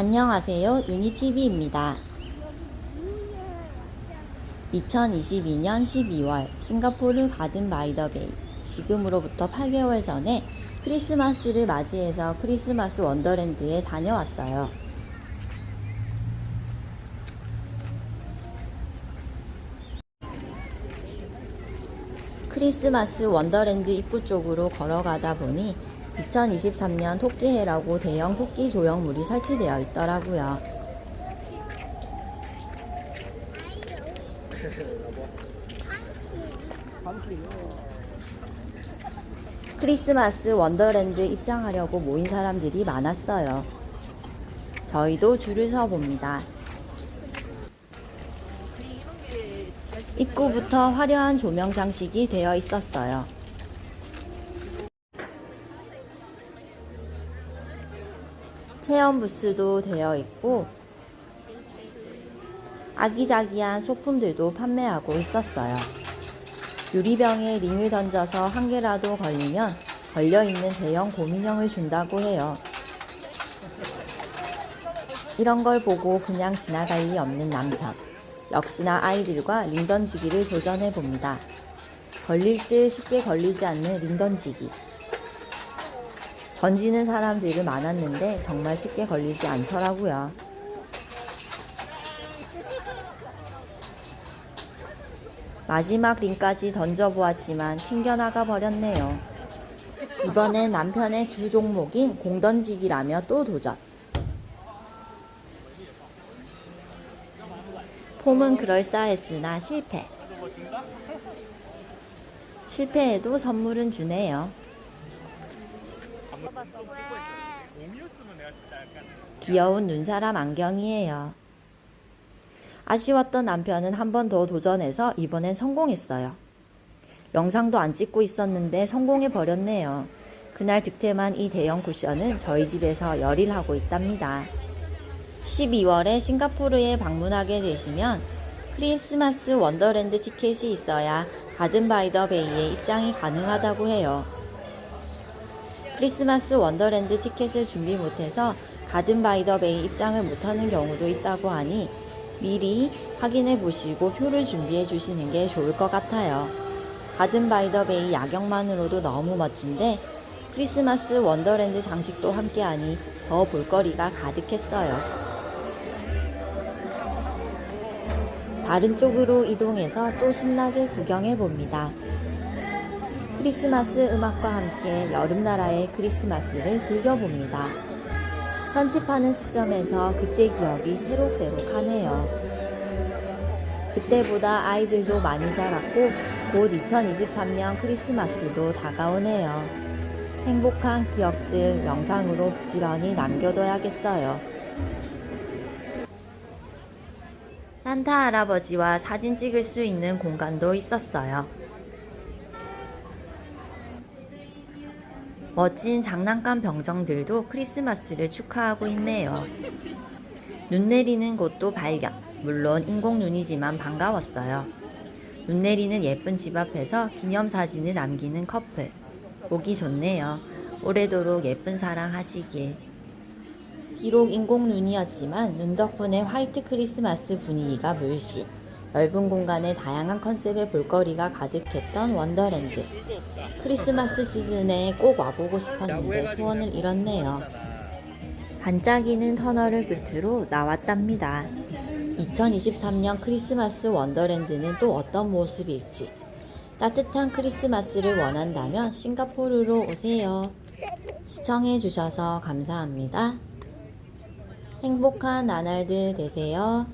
안녕하세요. 유니TV입니다. 2022년 12월 싱가포르 가든 바이 더 베이 지금으로부터 8개월 전에 크리스마스를 맞이해서 크리스마스 원더랜드에 다녀왔어요. 크리스마스 원더랜드 입구 쪽으로 걸어가다 보니 2023년 토끼해라고 대형 토끼 조형물이 설치되어 있더라고요. 크리스마스 원더랜드 입장하려고 모인 사람들이 많았어요. 저희도 줄을 서 봅니다. 입구부터 화려한 조명 장식이 되어 있었어요. 체험 부스도 되어 있고 아기자기한 소품들도 판매하고 있었어요. 유리병에 링을 던져서 한 개라도 걸리면 걸려있는 대형 곰인형을 준다고 해요. 이런 걸 보고 그냥 지나갈 리 없는 남편. 역시나 아이들과 링 던지기를 도전해 봅니다. 걸릴 듯 쉽게 걸리지 않는 링 던지기. 던지는 사람들은 많았는데 정말 쉽게 걸리지 않더라고요. 마지막 링까지 던져보았지만 튕겨나가 버렸네요. 이번엔 남편의 주 종목인 공 던지기라며 또 도전. 폼은 그럴싸했으나 실패. 실패해도 선물은 주네요. 귀여운 눈사람 안경이에요. 아쉬웠던 남편은 한 번 더 도전해서 이번엔 성공했어요. 영상도 안 찍고 있었는데 성공해 버렸네요. 그날 득템한 이 대형 쿠션은 저희 집에서 열일하고 있답니다. 12월에 싱가포르에 방문하게 되시면 크리스마스 원더랜드 티켓이 있어야 가든 바이 더 베이에 입장이 가능하다고 해요. 크리스마스 원더랜드 티켓을 준비 못해서 가든 바이 더 베이 입장을 못하는 경우도 있다고 하니 미리 확인해 보시고 표를 준비해 주시는 게 좋을 것 같아요. 가든 바이 더 베이 야경만으로도 너무 멋진데 크리스마스 원더랜드 장식도 함께하니 더 볼거리가 가득했어요. 다른 쪽으로 이동해서 또 신나게 구경해 봅니다. 크리스마스 음악과 함께 여름 나라의 크리스마스를 즐겨봅니다. 편집하는 시점에서 그때 기억이 새록새록하네요. 그때보다 아이들도 많이 자랐고 곧 2023년 크리스마스도 다가오네요. 행복한 기억들 영상으로 부지런히 남겨둬야겠어요. 산타 할아버지와 사진 찍을 수 있는 공간도 있었어요. 멋진 장난감 병정들도 크리스마스를 축하하고 있네요. 눈 내리는 곳도 발견. 물론 인공눈이지만 반가웠어요. 눈 내리는 예쁜 집 앞에서 기념사진을 남기는 커플. 보기 좋네요. 오래도록 예쁜 사랑 하시길. 비록 인공눈이었지만 눈 덕분에 화이트 크리스마스 분위기가 물씬. 넓은 공간에 다양한 컨셉의 볼거리가 가득했던 원더랜드. 크리스마스 시즌에 꼭 와보고 싶었는데 소원을 이뤘네요. 반짝이는 터널을 끝으로 나왔답니다. 2023년 크리스마스 원더랜드는 또 어떤 모습일지. 따뜻한 크리스마스를 원한다면 싱가포르로 오세요. 시청해주셔서 감사합니다. 행복한 나날들 되세요.